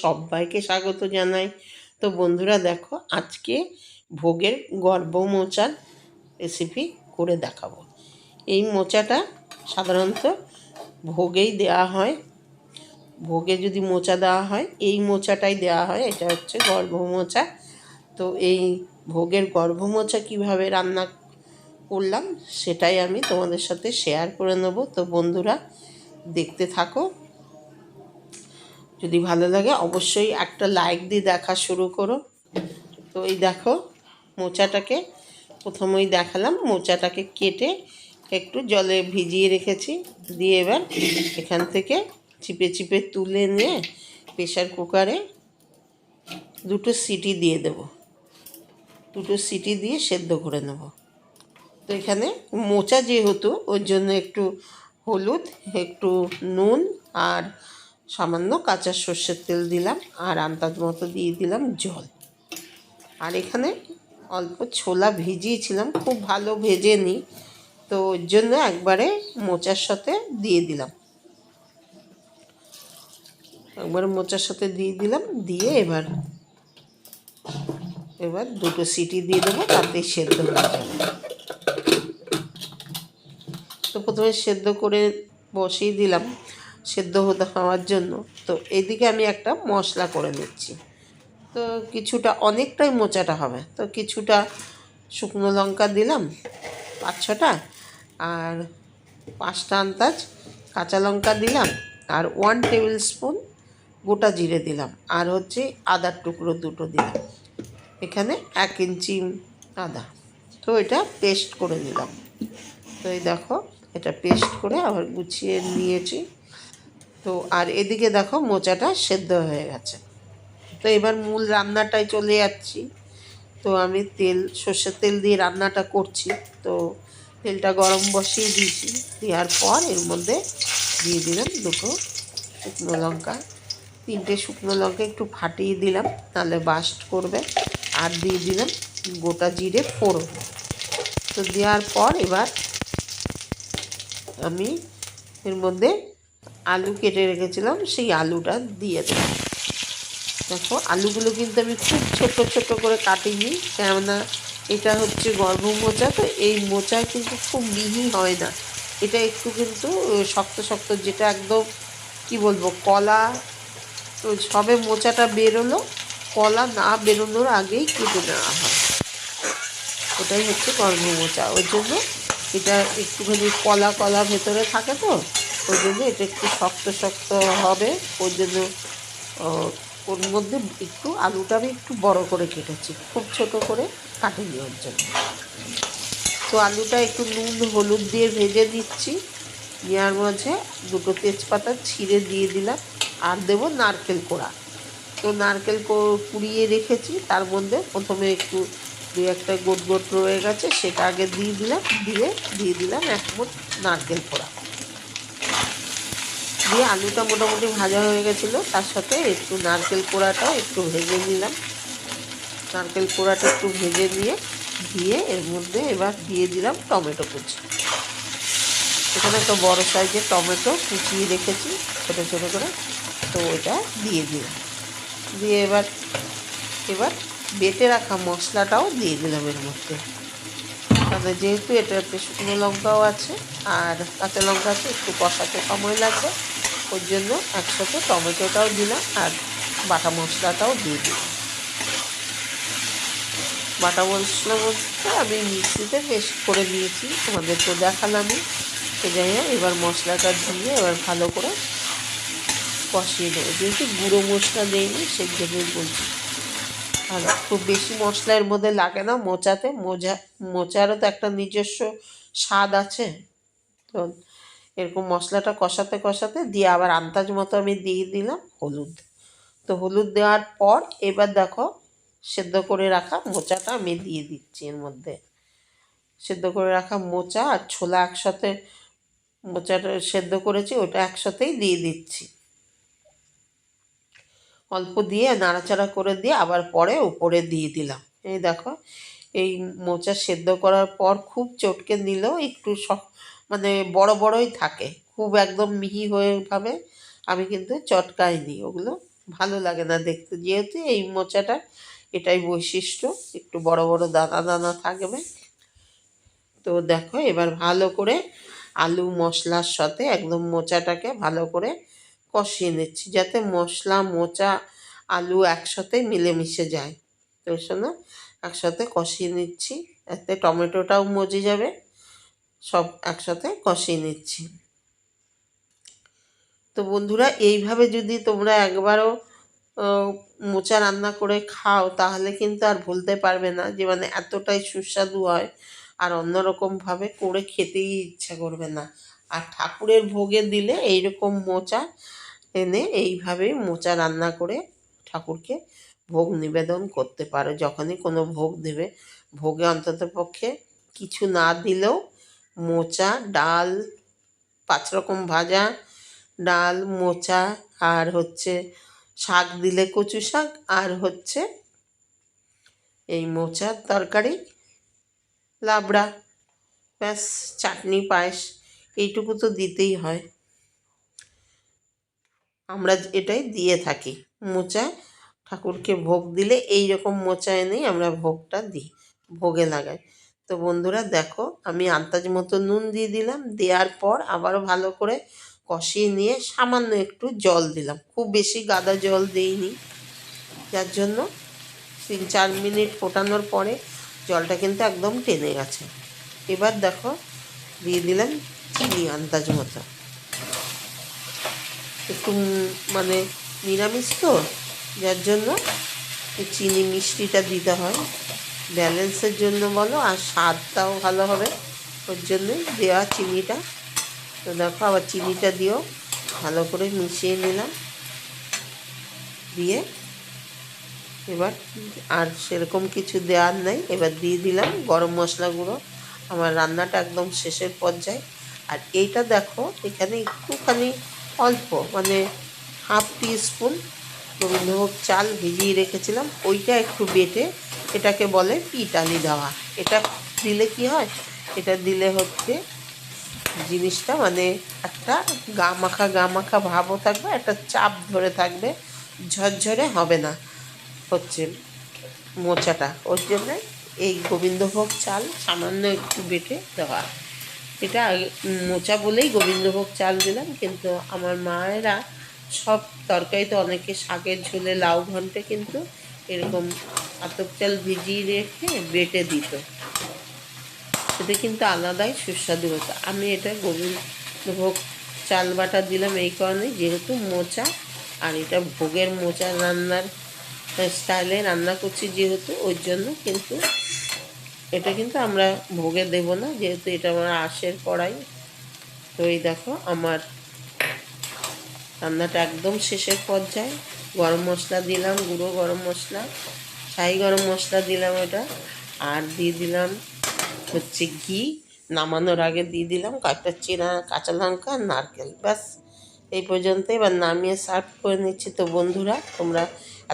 সবাইকে স্বাগত জানাই। তো বন্ধুরা দেখো, আজকে ভোগের গর্ভ মোচার রেসিপি করে দেখাবো। এই মোচাটা সাধারণত ভোগেই দেওয়া হয়। ভোগে যদি মোচা দেওয়া হয়, এই মোচাটাই দেওয়া হয়, এটা হচ্ছে গর্ভ মোচা। তো এই ভোগের গর্ভ মোচা কীভাবে রান্না করলাম, সেটাই আমি তোমাদের সাথে শেয়ার করে নেব। তো বন্ধুরা, দেখতে থাকো। যদি ভালো লাগে অবশ্যই একটা লাইক দিয়ে দেখা শুরু করো। তো এই দেখো, মোচাটাকে প্রথমেই দেখালাম, মোচাটাকে কেটে একটু জলে ভিজিয়ে রেখেছি। দিয়ে এবার এখান থেকে চিপে চিপে তুলে নিয়ে প্রেশার কুকারে দুটো সিটি দিয়ে দেব। দুটো সিটি দিয়ে সেদ্ধ করে নেব। তো এখানে মোচা যেহেতু, ওর জন্য একটু হলুদ, একটু নুন আর সামান্য কাঁচা সর্ষের তেল দিলাম আর আন্দাজ মতো দিয়ে দিলাম জল। আর এখানে অল্প ছোলা ভিজিয়েছিলাম, খুব ভালো ভেজে নিই তো ওর জন্য একবারে মোচার সাথে দিয়ে দিলাম। একবারে মোচার সাথে দিয়ে দিলাম, দিয়ে এবার এবার দুটো সিটি দিয়ে দেবো তাতেই সেদ্ধ তো প্রথমে সেদ্ধ করে বসিয়ে দিলাম। সেদ্ধ হতে হওয়ার জন্য। তো এদিকে আমি একটা মশলা করে নিচ্ছি। তো কিছুটা, অনেকটাই মোচাটা হবে। তো কিছুটা শুকনো লঙ্কা দিলাম, পাঁচ ছটা। আর পাঁচটা আন্দাজ কাঁচা লঙ্কা দিলাম। আর ওয়ান টেবিল স্পুন গোটা জিরে দিলাম। আর হচ্ছে আদার টুকরো দুটো দিলাম। এখানে এক ইঞ্চি আদা। তো এটা পেস্ট করে নিলাম। তো এই দেখো, এটা পেস্ট করে আবার গুছিয়ে নিয়েছি। তো আর এদিকে দেখো মোচাটা সেদ্ধ হয়ে গেছে। তো এবার মূল রান্নাটায় চলে যাচ্ছি। তো আমি তেল, সর্ষের তেল দিয়ে রান্নাটা করছি। তো তেলটা গরম বসিয়ে দিয়েছি। দেওয়ার পর এর মধ্যে দিয়ে দিলাম দুটো শুকনো লঙ্কা। তিনটে শুকনো লঙ্কা একটু ফাটিয়ে দিলাম, তাহলে বাস্ট করবে। আর দিয়ে দিলাম গোটা জিরে ফোড়ন। তো দেওয়ার পর এবার আমি এর মধ্যে আলু কেটে রেখেছিলাম, সেই আলুটা দিয়ে দেবো। দেখো, আলুগুলো কিন্তু আমি খুব ছোট ছোট করে কাটিনি, কেননা এটা হচ্ছে গর্ভ মোচা তো এই মোচা কিন্তু খুব মিহি হয় না। এটা একটু কিন্তু শক্ত শক্ত, যেটা একদম, কি বলব, কলা সবে মোচাটা বেরোলো, কলা না বেরোনোর আগেই কেটে নেওয়া হয়। ওটাই হচ্ছে গর্ভ মোচা ওই জন্য এটা একটুখানি কলা কলা ভেতরে থাকে তো ওই জন্য এটা একটু শক্ত শক্ত হবে। ওই জন্য ওর মধ্যে একটু আলুটা আমি একটু বড় করে কেটেছি। খুব ছোট করে কাটে ওর জন্য। তো আলুটা একটু নুন, হলুদ দিয়ে ভেজে দিচ্ছি। নেওয়ার মাঝে দুটো তেজপাতা ছিঁড়ে দিয়ে দিলাম। আর দেব নারকেল কোড়া। তো নারকেল কুড়িয়ে রেখেছি। তার মধ্যে প্রথমে একটু দু একটা গোট গোট রয়ে গেছে, সেটা আগে দিয়ে দিলাম। দিয়ে দিয়ে দিলাম এক মুঠ নারকেল কোড়া। দিয়ে আলুটা মোটামুটি ভাজা হয়ে গেছিল। তার সাথে একটু নারকেল কোড়াটাও একটু ভেজে নিলাম। নারকেল কোড়াটা একটু ভেজে নিয়ে দিয়ে এর মধ্যে এবার দিয়ে দিলাম টমেটো কুচি। এখানে একটা বড় সাইজের টমেটো কুচিয়ে রেখেছি, ছোটো ছোটো করে। তো ওটা দিয়ে দিলাম। দিয়ে এবার এবার বেটে রাখা মশলাটাও দিয়ে দিলাম এর মধ্যে। তাহলে যেহেতু এটাতে শুকনো লঙ্কাও আছে, আর কাঁচা লঙ্কা আছে, একটু কষাতে সময় লাগবে। ওর জন্য একসাথে টমেটোটাও দিলাম আর বাটা মশলাটাও দিয়ে দিলাম। বাটা মশলা বলতে আমি মিক্সিতে বেশ করে নিয়েছি তোমাদের তো দেখালামই তো যাই এবার মশলাটা দিয়ে এবার ভালো করে কষিয়ে দেবো যেহেতু গুঁড়ো মশলা দেয়নি সেই জন্যই বলছি। ভালো খুব বেশি মশলা এর মধ্যে লাগে না, মোচাতে। মোজা, মোচারও তো একটা নিজস্ব স্বাদ আছে। তো এরকম মশলাটা কষাতে কষাতে দিয়ে আবার আন্দাজ মতো আমি দিয়ে দিলাম হলুদ। তো হলুদ দেওয়ার পর এবার দেখো সেদ্ধ করে রাখা মোচাটা আমি দিয়ে দিচ্ছি এর মধ্যে। সেদ্ধ করে রাখা মোচা আর ছোলা একসাথে মোচাটা সেদ্ধ করেছি, ওটা একসাথেই দিয়ে দিচ্ছি। অল্প দিয়ে নাড়াচাড়া করে দিয়ে আবার পরে উপরে দিয়ে দিলাম। এই দেখো, এই মোচা সেদ্ধ করার পর খুব চটকে নিলেও একটু মানে বড় বড়ই থাকে। খুব একদম মিহি হয়ে ভাবে আমি কিন্তু চটকাইনি। ওগুলো ভালো লাগে না দেখতে। যেহেতু এই মোচাটা, এটাই বৈশিষ্ট্য। একটু বড় বড় দানা দানা থাকবে। তো দেখো, এবার ভালো করে আলু মশলার সাথে একদম মোচাটাকে ভালো করে কষিয়ে নিচ্ছি, যাতে মশলা, মোচা, আলু একসাথে মিলেমিশে যায়। তো শোনো, একসাথে কষিয়ে নিচ্ছি। এতে টমেটোটাও মজে যাবে। সব একসাথে কষিয়ে নিচ্ছি। তো বন্ধুরা, এইভাবে যদি তোমরা একবারও মোচা রান্না করে খাও, তাহলে কিন্তু আর ভুলতে পারবে না যে মানে এতটাই সুস্বাদু হয়। আর অন্যরকমভাবে করে খেতেই ইচ্ছা করবে না। আর ঠাকুরের ভোগে দিলে এইরকম মোচা এনে এইভাবে মোচা রান্না করে ঠাকুরকে ভোগ নিবেদন করতে পারো। যখনই কোনো ভোগ দেবে, ভোগে অন্তত পক্ষে কিছু না দিলেও মোচা, ডাল, পাঁচ রকম ভাজা, ডাল, মোচা, আর হচ্ছে শাক দিলে কচু শাক, আর হচ্ছে এই মোচার তরকারি, লাবড়া, ব্যাস, চাটনি, পায়েস, এইটুকু তো দিতেই হয়। আমরা এটাই দিয়ে থাকি। মোচা, ঠাকুরকে ভোগ দিলে এই রকম মোচা এনেই আমরা ভোগটা দিই, ভোগে লাগাই। তো বন্ধুরা দেখো, আমি আন্দাজ মতো নুন দিয়ে দিলাম, দেওয়ার পর আবারও ভালো করে কষিয়ে নিয়ে সামান্য একটু জল দিলাম। খুব বেশি গাদা জল দেইনি। যার জন্য তিন চার মিনিট ফোটানোর পরে জলটা কিন্তু একদম টেনে গেছে। এবার দেখো, দিয়ে দিলাম চিনি আন্দাজ মতো। একটু মানে নিরামিষ তো, যার জন্য চিনি মিষ্টিটা দিতে হয়। ব্যালেন্সের জন্য বলো, আর স্বাদটাও ভালো হবে ওর জন্যই। দেওয়া চিনিটা, তো দেখো আবার চিনিটা দিও ভালো করে মিশিয়ে নিলাম। দিয়ে এবার আর সেরকম কিছু দেওয়ার নেই। এবার দিয়ে দিলাম গরম মশলা গুঁড়ো। আমার রান্নাটা একদম শেষের পর্যায়ে। আর এইটা দেখো, এখানে একটুখানি অল্প মানে হাফ টি স্পুন। চাল ভিজিয়ে রেখেছিলাম। ওইটা একটু বেটে এটাকে বলে পিটালি দেওয়া। এটা দিলে কি হয়? এটা দিলে হচ্ছে জিনিসটা মানে একটা গা মাখা গা মাখা ভাবও থাকবে, একটা চাপ ধরে থাকবে, ঝরঝরে হবে না হচ্ছে মোচাটা। ওর জন্য এই গোবিন্দভোগ চাল সামান্য একটু বেটে দেওয়া। এটা মোচা বলেই গোবিন্দভোগ চাল দিলাম, কিন্তু আমার মায়েরা সব তরকারিতে অনেকে শাকের ঝোলে, লাউ ঘন্টে কিন্তু এরকম আতপ চাল ভিজিয়ে রেখে বেটে দিত। এতে কিন্তু আলাদাই সুস্বাদু হতো। আমি এটা গোবিন্দভোগ চাল বাটা দিলাম এই কারণে, যেহেতু মোচা, আর এটা ভোগের মোচা রান্নার স্টাইলে রান্না করছি যেহেতু, ওই জন্য কিন্তু এটা কিন্তু আমরা ভোগে দেব না, যেহেতু এটা আমার আশের কড়াই। তো এই দেখো, আমার রান্নাটা একদম শেষের পর্যায়ে। গরম মশলা দিলাম, গুঁড়ো গরম মশলা, ছাই গরম মশলা দিলাম এটা আর দিয়ে দিলাম হচ্ছে ঘি। নামানোর আগে দিয়ে দিলাম কয়েকটা চেনা কাঁচা লঙ্কা, আর নারকেল। ব্যাস, এই পর্যন্ত। এবার নামিয়ে সার্ভ করে নিচ্ছি। তো বন্ধুরা, তোমরা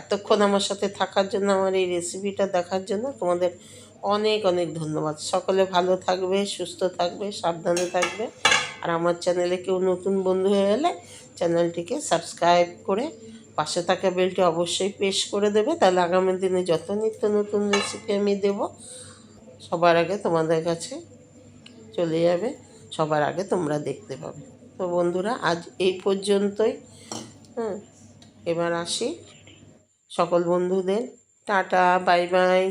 এতক্ষণ আমার সাথে থাকার জন্য, আমার এই রেসিপিটা দেখার জন্য তোমাদের অনেক অনেক ধন্যবাদ। সকলে ভালো থাকবে, সুস্থ থাকবে, সাবধানে থাকবে। আর আমার চ্যানেলে কেউ নতুন বন্ধু হয়ে গেলে চ্যানেলটিকে সাবস্ক্রাইব করে পাশে থাকা বেলটি অবশ্যই প্রেস করে দেবে। তাহলে আগামী দিনে যত নিত্য নতুন রেসিপি আমি দেব, সবার আগে তোমাদের কাছে চলে যাবে, সবার আগে তোমরা দেখতে পাবে। তো বন্ধুরা, আজ এই পর্যন্তই। হ্যাঁ এবার আসি সকল বন্ধুদের। Tata bye bye